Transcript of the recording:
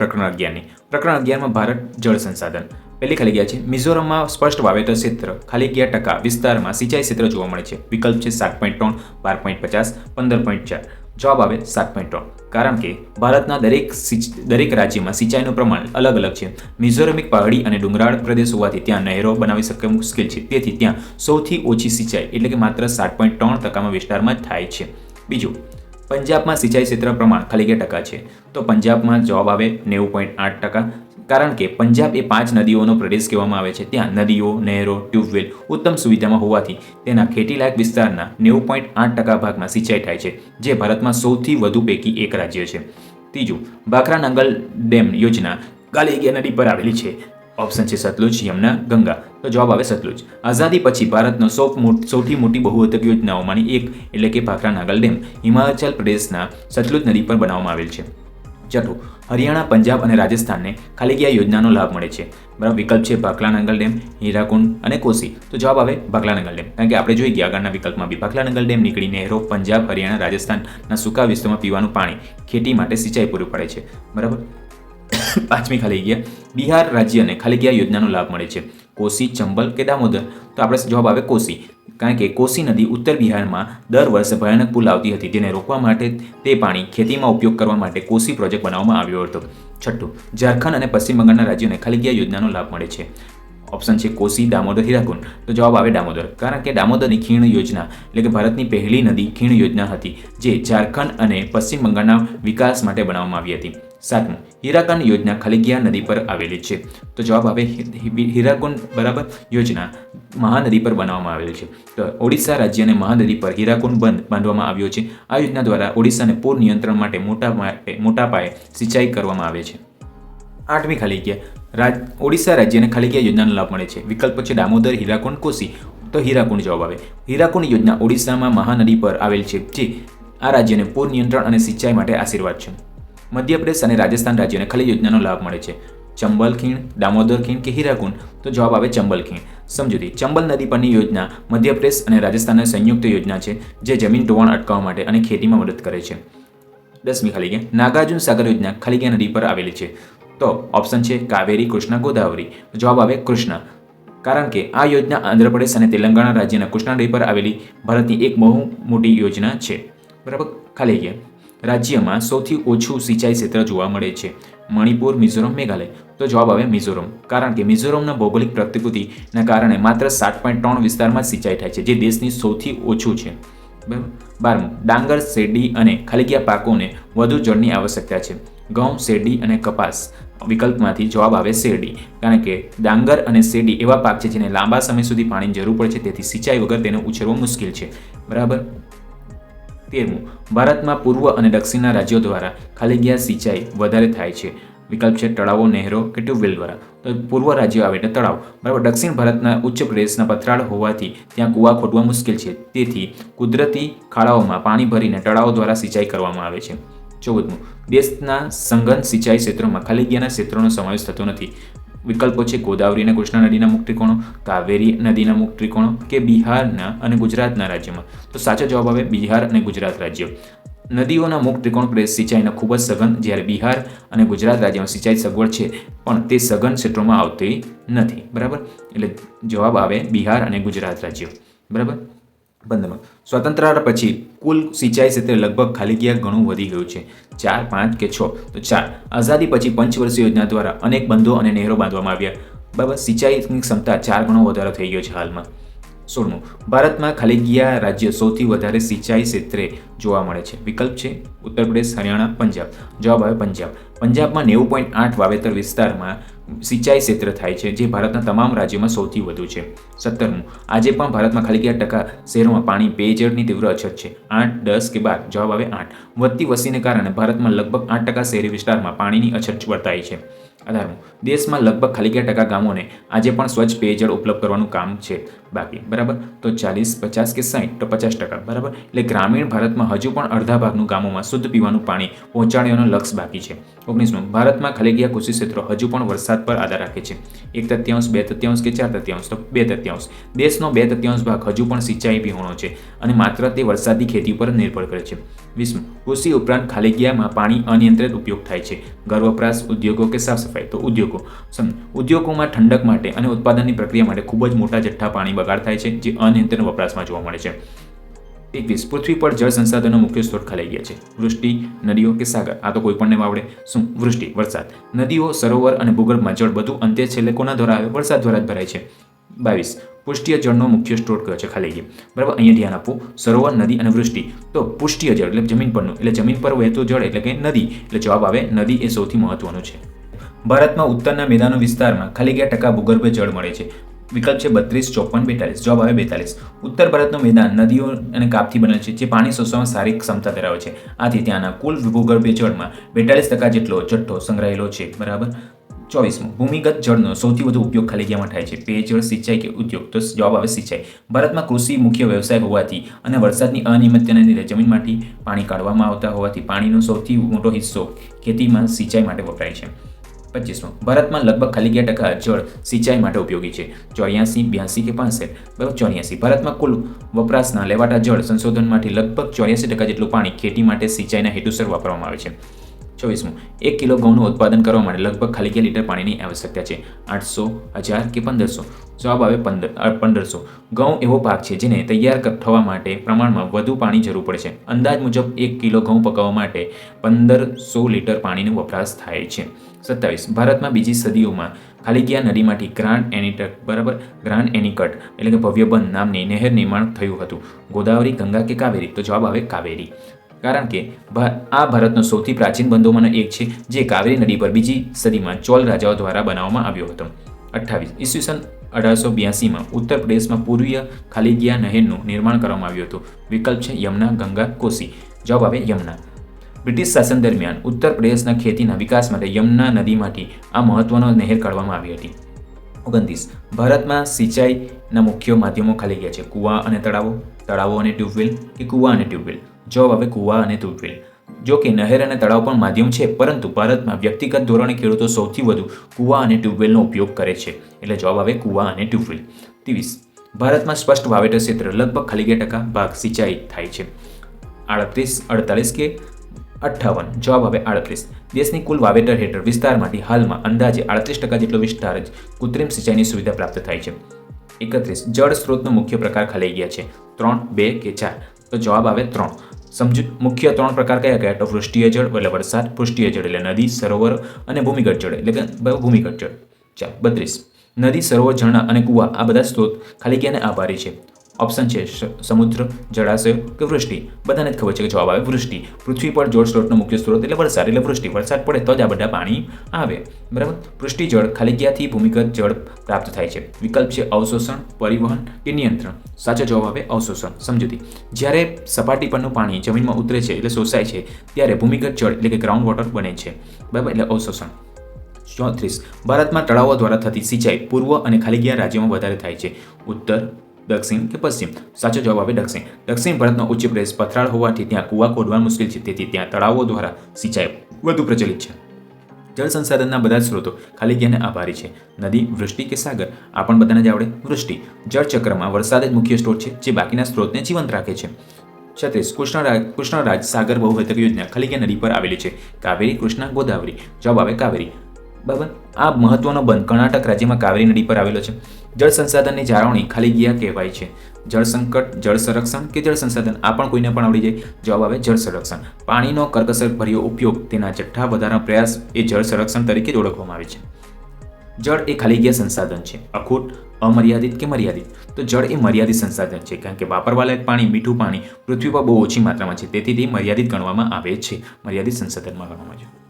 પ્રકરણ અગિયારની. પ્રકરણ અગિયારમાં ભારત જળ સંસાધન. પહેલી ખાલી ગયા છે. મિઝોરમમાં સ્પષ્ટ વાવેતર ક્ષેત્ર. ખાલી ગયા ટકા. વિસ્તારમાં સિંચાઈ ક્ષેત્ર જોવા મળે છે. વિકલ્પ છે સાત પોઈન્ટ ત્રણ, બાર પોઈન્ટ પચાસ, પંદર પોઈન્ટ ચાર. જવાબ આવે સાત પોઈન્ટ ત્રણ. કારણ કે ભારતના દરેક દરેક રાજ્યમાં સિંચાઈનું પ્રમાણ અલગ અલગ છે. મિઝોરમ એક પહાડી અને ડુંગરાળ પ્રદેશ હોવાથી ત્યાં નહેરો બનાવી શકે મુશ્કેલ છે. તેથી ત્યાં સૌથી ઓછી સિંચાઈ એટલે કે માત્ર સાત પોઈન્ટ ત્રણ ટકામાં વિસ્તારમાં થાય છે. બીજું પંજાબમાં સિંચાઈ ક્ષેત્ર પ્રમાણ ખાલી કે ટકા છે? તો પંજાબમાં જવાબ આવે નેવું પોઈન્ટ આઠ ટકા. કારણ કે પંજાબ એ પાંચ નદીઓનો પ્રદેશ કહેવામાં આવે છે. ત્યાં નદીઓ, નહેરો, ટ્યુબવેલ ઉત્તમ સુવિધામાં હોવાથી તેના ખેતીલાયક વિસ્તારના નેવું પોઈન્ટ આઠ ટકા ભાગમાં સિંચાઈ થાય છે, જે ભારતમાં સૌથી વધુ પૈકી એક રાજ્ય છે. ત્રીજું ભાખરા નંગલ ડેમ યોજના ગાલેગિયા નદી પર આવેલી છે. ઓપ્શન છે સતલુજ, યમુના, ગંગા. તો જવાબ આવે સતલુજ. આઝાદી પછી ભારતનો સૌ સૌથી મોટી બહુઅતક યોજનાઓમાંની એક, એટલે કે ભાખરા નાગલ ડેમ, હિમાચલ પ્રદેશના સતલુજ નદી પર બનાવવામાં આવેલ છે. છઠ્ઠું હરિયાણા, પંજાબ અને રાજસ્થાનને ખાલી ગયા યોજનાનો લાભ મળે છે? બરાબર, વિકલ્પ છે ભાખલા નંગલ ડેમ, હીરાકુંડ અને કોસી તો જવાબ આવે ભાખલા નંગલ ડેમ. કારણ કે આપણે જોઈ ગયા આગળના વિકલ્પમાં બી. ભાખલા નંગલ ડેમ નીકળી નહેરો, પંજાબ, હરિયાણા, રાજસ્થાનના સૂકા વિસ્તારમાં પીવાનું પાણી ખેતી માટે સિંચાઈ પૂરું પાડે છે. બરાબર? પાંચમી ખાલી ગયા બિહાર રાજ્યને ખાલી ગયા યોજનાનો લાભ મળે છે. કોસી, ચંબલ કે દામોદર? તો આપણે જવાબ આવે કોસી. કારણ કે કોસી નદી ઉત્તર બિહારમાં દર વર્ષે ભયાનક પુલ આવતી હતી. તેને રોકવા માટે તે પાણી ખેતીમાં ઉપયોગ કરવા માટે કોસી પ્રોજેક્ટ બનાવવામાં આવ્યો હતો. છઠ્ઠું, ઝારખંડ અને પશ્ચિમ બંગાળના રાજ્યોને ખાલી ગયા યોજનાનો લાભ મળે છે. ઓપ્શન છે કોસી દામોદર હીરાકુંડ. તો જવાબ આવે દામોદર. કારણ કે દામોદરની ખીણ યોજના એટલે કે ભારતની પહેલી નદી ખીણ યોજના હતી, જે ઝારખંડ અને પશ્ચિમ બંગાળના વિકાસ માટે બનાવવામાં આવી હતી. સાતમું, હીરાકંડ યોજના ખલીગિયા નદી પર આવેલી છે? તો જવાબ આવે હીરાકુંડ બરાબર યોજના મહાનદી પર બનાવવામાં આવેલી છે. તો ઓડિશા રાજ્યને મહાનદી પર હીરાકુંડ બંધ બાંધવામાં આવ્યો છે. આ યોજના દ્વારા ઓડિશાને પૂર નિયંત્રણ મોટા માટે મોટા પાયે સિંચાઈ કરવામાં આવે છે. આઠમી ખાલી ગયા. રાજ, ઓડિશા રાજ્યને ખાલી ગયા યોજનાનો લાભ મળે છે. વિકલ્પ છે દામોદર, હીરાકુંડ, કોસી. તો હીરાકુંડ જવાબ આવે. હીરાકુંડ યોજના ઓડિશામાં મહાનદી પર આવેલ છે, જે આ રાજ્યને પૂર નિયંત્રણ અને સિંચાઈ માટે આશીર્વાદ છે. મધ્યપ્રદેશ અને રાજસ્થાન રાજ્યોને ખાલી યોજનાનો લાભ મળે છે. ચંબલ ખીણ, દામોદર ખીણ કે હીરાકુંડ? તો જવાબ આવે ચંબલ ખીણ. સમજૂતી ચંબલ નદી પરની યોજના મધ્યપ્રદેશ અને રાજસ્થાનની સંયુક્ત યોજના છે, જે જમીન ધોવાણ અટકાવવા માટે અને ખેતીમાં મદદ કરે છે. દસમી ખાલી ગયા. નાગાર્જુન સાગર યોજના ખાલી ગયા નદી પર આવેલી છે. તો ઓપ્શન છે કાવેરી, કૃષ્ણ, ગોદાવરી. જવાબ આવે કૃષ્ણ. કારણ કે આ યોજના આંધ્રપ્રદેશ અને તેલંગાણા રાજ્યના કૃષ્ણા નદી પર આવેલી ભારતની એક બહુ મોટી યોજના છે. બરાબર? ખાલી ગયા રાજ્યમાં સૌથી ઓછું સિંચાઈ ક્ષેત્ર જોવા મળે છે. મણિપુર, મિઝોરમ, મેઘાલય. તો જવાબ આવે મિઝોરમ. કારણ કે મિઝોરમના ભૌગોલિક પ્રતિકૃતિના કારણે માત્ર સાત પોઈન્ટ ત્રણ વિસ્તારમાં સિંચાઈ થાય છે, જે દેશની સૌથી ઓછું છે. બરાબર? બારમું. ડાંગર, શેરડી અને ખાલીગીયા પાકોને વધુ જળની આવશ્યકતા છે. ઘઉં, શેરડી અને કપાસ. વિકલ્પમાંથી જવાબ આવે શેરડી. કારણ કે ડાંગર અને શેરડી એવા પાક છે જેને લાંબા સમય સુધી પાણીની જરૂર પડે છે, તેથી સિંચાઈ વગર તેને ઉછેરવો મુશ્કેલ છે. બરાબર? તેરમું. ભારતમાં પૂર્વ અને દક્ષિણના રાજ્યો દ્વારા ખાલી ગયા સિંચાઈ વધારે થાય છે. વિકલ્પ છે તળાવો, નહેરો કે ટ્યુબવેલ દ્વારા. તો પૂર્વ રાજ્યો આવે એટલે તળાવ. બરાબર? દક્ષિણ ભારતના ઉચ્ચ પ્રદેશના પથરાળ હોવાથી ત્યાં કૂવા ખોદવા મુશ્કેલ છે. તેથી કુદરતી ખાડાઓમાં પાણી ભરીને તળાવો દ્વારા સિંચાઈ કરવામાં આવે છે. ચૌદમું દેશના સંગન સિંચાઈ ક્ષેત્રોમાં ખાલી ગયાના ક્ષેત્રોનો સમાવેશ થતો નથી. વિકલ્પો છે ગોદાવરી અને કૃષ્ણા નદીના મુખ ત્રિકોણો, કાવેરી નદીના મુખ ત્રિકોણો કે બિહારના અને ગુજરાતના રાજ્યમાં. તો સાચો જવાબ આવે બિહાર અને ગુજરાત રાજ્ય. નદીઓના મુખ ત્રિકોણ પ્રદેશ સિંચાઈના ખૂબ જ સઘન, જ્યારે બિહાર અને ગુજરાત રાજ્યમાં સિંચાઈ સગવડ છે, પણ તે સઘન ક્ષેત્રોમાં આવતી નથી. બરાબર? એટલે જવાબ આવે બિહાર અને ગુજરાત રાજ્યો. બરાબર? પંદરમાં સ્વતંત્ર પછી કુલ સિંચાઈ ક્ષેત્રે લગભગ ખાલી ગયા ઘણું વધી ગયું છે? ચાર, પાંચ કે છ? તો ચાર. આઝાદી પછી પંચવર્ષીય યોજના દ્વારા અનેક બંધો અને નહેરો બાંધવામાં આવ્યા. બરાબર સિંચાઈની ક્ષમતા ચાર ગણો વધારો થઈ ગયો છે હાલમાં. સોળમું. ભારતમાં ખાલી ગયા રાજ્ય સૌથી વધારે સિંચાઈ ક્ષેત્રે જોવા મળે છે. વિકલ્પ છે ઉત્તર પ્રદેશ, હરિયાણા, પંજાબ. જવાબ આવે પંજાબ. પંજાબમાં નેવું પોઈન્ટ આઠ વાવેતર વિસ્તારમાં સિંચાઈ ક્ષેત્ર થાય છે, જે ભારતના તમામ રાજ્યોમાં સૌથી વધુ છે. સત્તરમું. આજે પણ ભારતમાં ખાલી ગયા ટકા શહેરોમાં પાણી પેયજળની તીવ્ર અછત છે. આઠ, દસ કે બાર. જવાબ આવે આઠ. વધતી વસ્તીને કારણે ભારતમાં લગભગ આઠ ટકા શહેરી વિસ્તારમાં પાણીની અછત વર્તાય છે. અઢારમું દેશમાં લગભગ ખાલી ગયા ટકા ગામોને આજે પણ સ્વચ્છ પેયજળ ઉપલબ્ધ કરવાનું કામ છે બાકી, બરાબર? તો ચાલીસ, પચાસ કે સાહીઠ તો પચાસ ટકા, બરાબર? એટલે ગ્રામીણ ભારતમાં હજુ પણ અડધા ભાગનું ગામોમાં શુદ્ધ પીવાનું પાણી પહોંચાડવાનો લક્ષ્ય બાકી છે. ઓગણીસમું ભારતમાં ખાલી ગયા કૃષિ ક્ષેત્રો હજુ પણ વરસાદ પર આધાર રાખે છે. એક તત્યાંશ, બે તૃતીયાંશ કે ચાર તત્યાંશ, તો બે તત્યાંશ. દેશનો બે તત્યાંશ ભાગ હજુ પણ સિંચાઈ વિહોણો છે અને માત્ર તે વરસાદી ખેતી પર નિર્ભર કરે છે. વીસમું, કૃષિ ઉપરાંત ખાલી ગયામાં પાણી અનિયંત્રિત ઉપયોગ થાય છે. ઘર ઉદ્યોગો કે સાફ સફાઈ તો ઉદ્યોગો. ઉદ્યોગોમાં ઠંડક માટે અને ઉત્પાદનની પ્રક્રિયા માટે ખૂબ જ મોટા જથ્થા પાણી બગાડ થાય છે, જે અનિયંત્રિત વપરાશમાં જોવા મળે છે. એકવીસ, પૃથ્વી પર જળ સંસાધનો મુખ્ય સ્ત્રોત ખલાઈ ગયા છે. વૃષ્ટિ, નદીઓ કે સાગર? આ તો કોઈ પણને આવડે. શું? વૃષ્ટિ, વરસાદ. નદીઓ, સરોવર અને ભૂગર્ભમાં જળ બધું અંતે છેલ્લે કોના દ્વારા આવે? વરસાદ દ્વારા જ ભરાય છે. બાવીસ, પુષ્ટિય જળનો મુખ્ય સ્ત્રોત કયો છે? ખાલી ગયો. બરાબર, અહીંયા ધ્યાન આપવું. સરોવર, નદી અને વૃષ્ટિ. તો પુષ્ટિય જળ, એટલે જમીન પરનું. એટલે જમીન પર વહેતું જળ, એટલે કે નદી. એટલે જવાબ આવે, નદી એ સૌથી મહત્વનું છે. ભારતમાં ઉત્તરના મેદાનો વિસ્તારમાં ખાલી ગયા ટકા ભૂગર્ભ જળ મળે છે. વિકલ્પ છે બત્રીસ, ચોપન, બેતાલીસ. જવાબ આવે બેતાલીસ. ઉત્તર ભારતનું મેદાન નદીઓ અને કાપથી બનેલ છે, જે પાણી શોષવામાં સારી ક્ષમતા ધરાવે છે. આથી ત્યાંના કુલ ભૂગર્ભીય જળમાં બેતાલીસ ટકા જેટલો જથ્થો સંગ્રહાયેલો છે. બરાબર? ચોવીસમું, ભૂમિગત જળનો સૌથી વધુ ઉપયોગ ખાલી જગ્યામાં થાય છે. પેયજળ, સિંચાઈ કે ઉદ્યોગ? તો જવાબ આવે સિંચાઈ. ભારતમાં કૃષિ મુખ્ય વ્યવસાય હોવાથી અને વરસાદની અનિયમિતતાને લીધે જમીનમાંથી પાણી કાઢવામાં આવતા હોવાથી પાણીનો સૌથી મોટો હિસ્સો ખેતીમાં સિંચાઈ માટે વપરાય છે. પચીસમો. ભારતમાં લગભગ ખાલી ગયા ટકા જળ સિંચાઈ માટે ઉપયોગી છે. ચોર્યાસી, બ્યાસી કે પાસઠ, બરાબર ચોર્યાસી. ભારતમાં કુલ વપરાશના લેવાતા જળ સંશોધનમાંથી લગભગ ચોર્યાસી ટકા જેટલું પાણી ખેતી માટે સિંચાઈના હેતુસર વાપરવામાં આવે છે. ચોવીસમું. એક કિલો ઘઉંનું ઉત્પાદન કરવા માટે લગભગ ખાલી ગયા લીટર પાણીની આવશ્યકતા છે. આઠસો, હજાર કે પંદરસો? જવાબ આવે પંદર પંદરસો. ઘઉં એવો પાક છે જેને તૈયાર થવા માટે પ્રમાણમાં વધુ પાણી જરૂર પડે છે. અંદાજ મુજબ એક કિલો ઘઉં પકાવવા માટે પંદરસો લીટર પાણીનો વપરાશ થાય છે. સત્તાવીસ. ભારતમાં બીજી સદીઓમાં ખાલીગિયા નદીમાંથી ગ્રાન્ડ એનિટક, બરાબર? ગ્રાન્ડ એનિકટ એટલે કે ભવ્યબંધ નામની નહેર નિર્માણ થયું હતું. ગોદાવરી, ગંગા કે કાવેરી? તો જવાબ આવે કાવેરી. કારણ કે આ ભારતનો સૌથી પ્રાચીન બંધોમાંનો એક છે, જે કાવેરી નદી પર બીજી સદીમાં ચોલ રાજાઓ દ્વારા બનાવવામાં આવ્યો હતો. અઠ્ઠાવીસ. ઈસવીસન અઢારસો બ્યાસીમાં ઉત્તર પ્રદેશમાં પૂર્વીય ખાલીગિયા નહેરનું નિર્માણ કરવામાં આવ્યું હતું. વિકલ્પ છે યમુના, ગંગા કોસી જવાબ આવે યમુના. બ્રિટિશ શાસન દરમિયાન ઉત્તર પ્રદેશના ખેતીના વિકાસ માટે યમુના નદીમાંથી આ મહત્વનો નહેર કાઢવામાં આવી હતી. ઓગણત્રીસ. ભારતમાં સિંચાઈના મુખ્ય માધ્યમો ખાલી ગયા છે. કુવા અને તળાવો. તળાવો અને ટ્યુબવેલ કે કુવા અને ટ્યુબવેલ જવાબ આવે કુવા અને ટ્યુબવેલ જો કે નહેર અને તળાવ પણ માધ્યમ છે, પરંતુ ભારતમાં વ્યક્તિગત ધોરણે ખેડૂતો સૌથી વધુ કુવા અને ટ્યુબવેલનો ઉપયોગ કરે છે. એટલે જવાબ આવે કુવા અને ટ્યુબવેલ ત્રીસ. ભારતમાં સ્પષ્ટ વાવેતર ક્ષેત્ર લગભગ ખાલી ગયા ટકા ભાગ સિંચાઈ થાય છે. આડત્રીસ, અડતાલીસ કે અઠ્ઠાવન. જવાબ આવે આડત્રીસ. દેશની કુલ વાવેતર હેઠળ વિસ્તારમાંથી હાલમાં અંદાજે આડત્રીસ ટકા જેટલો વિસ્તાર જ કૃત્રિમ સિંચાઈની સુવિધા પ્રાપ્ત થાય છે. એકત્રીસ. જળ સ્ત્રોતનો મુખ્ય પ્રકાર ખલાઈ ગયા છે. ત્રણ, બે કે ચાર? તો જવાબ આવે ત્રણ. સમજુ, મુખ્ય ત્રણ પ્રકાર કયા કયા? તો વૃષ્ટિય જળ, એટલે વરસાદ પૃષ્ઠીય જળ, એટલે નદી, સરોવર અને ભૂમિગત જળ, એટલે કે ભૂમિગત જળ. ચાર બત્રીસ. નદી, સરોવર, ઝરણા અને કુવા આ બધા સ્ત્રોત ખાલી ક્યાંને આભારી છે. ઓપ્શન છે સમુદ્ર, જળાશય કે વૃષ્ટિ. બધાને જ ખબર છે કે જવાબ આવે વૃષ્ટિ. પૃથ્વી પર જળ સ્ત્રોતનો મુખ્ય સ્ત્રોત એટલે વરસાદ. એટલે વૃષ્ટિ, વરસાદ પડે તો જ આ બધા પાણી આવે. બરાબર? વૃષ્ટિ જળ ખાલી ક્યાંથી ભૂમિગત જળ પ્રાપ્ત થાય છે? વિકલ્પ છે અવશોષણ, પરિવહન કે નિયંત્રણ. સાચો જવાબ આવે અવશોષણ. સમજૂતી જ્યારે સપાટી પરનું પાણી જમીનમાં ઉતરે છે એટલે શોષાય છે, ત્યારે ભૂમિગત જળ એટલે કે ગ્રાઉન્ડ વોટર બને છે. બરાબર? એટલે અવશોષણ. ચોત્રીસ. ભારતમાં તળાવો દ્વારા થતી સિંચાઈ પૂર્વ અને ખાલી ગયા રાજ્યોમાં વધારે થાય છે. ઉત્તર દક્ષિણ કે પશ્ચિમ? સાચો જવાબ આવે દક્ષિણ. દક્ષિણ ભારતનો ઉચ્ચ પ્રદેશ પથરાળ હોવાથી ત્યાં કુવા ખોદવા મુશ્કેલ છે. તેથી ત્યાં તળાવો દ્વારા સિંચાઈ વધુ પ્રચલિત છે. જળ સંસાધનના બધા સ્ત્રોતો ખાલી જ્ઞાને આભારી છે. નદી, વૃષ્ટિ કે સાગર? આ પણ બધાને જ આવડે? વૃષ્ટિ. જળચક્રમાં વરસાદ જ મુખ્ય સ્ત્રોત છે, જે બાકીના સ્ત્રોતને જીવંત રાખે છે. છત્રીસ કૃષ્ણરાજ કૃષ્ણરાજ સાગર બહુવેતક યોજના ખલીગા નદી પર આવેલી છે. કાવેરી, કૃષ્ણા, ગોદાવરી. જવાબ આવે કાવેરી. બરાબર આ મહત્વનો બંધ કર્ણાટક રાજ્યમાં કાવેરી નદી પર આવેલો છે. જળ સંસાધનની જાળવણી ખાલી ગયા કહેવાય છે. જળ સંકટ, જળ સંરક્ષણ કે જળ સંસાધન? આ પણ કોઈને પણ આવડી જાય. જવાબ આવે જળ સંરક્ષણ. પાણીનો કરકસર ભર્યો ઉપયોગ તેના જથ્થા વધારાનો પ્રયાસ એ જળ સંરક્ષણ તરીકે જ ઓળખવામાં આવે છે. જળ એ ખાલી ગયા સંસાધન છે. અખૂટ, અમર્યાદિત કે મર્યાદિત? તો જળ એ મર્યાદિત સંસાધન છે કારણ કે વાપરવા લાયક પાણી, મીઠું પાણી પૃથ્વી પર બહુ ઓછી માત્રામાં છે. તેથી તે મર્યાદિત ગણવામાં આવે છે. મર્યાદિત સંસાધનમાં ગણવામાં આવે છે.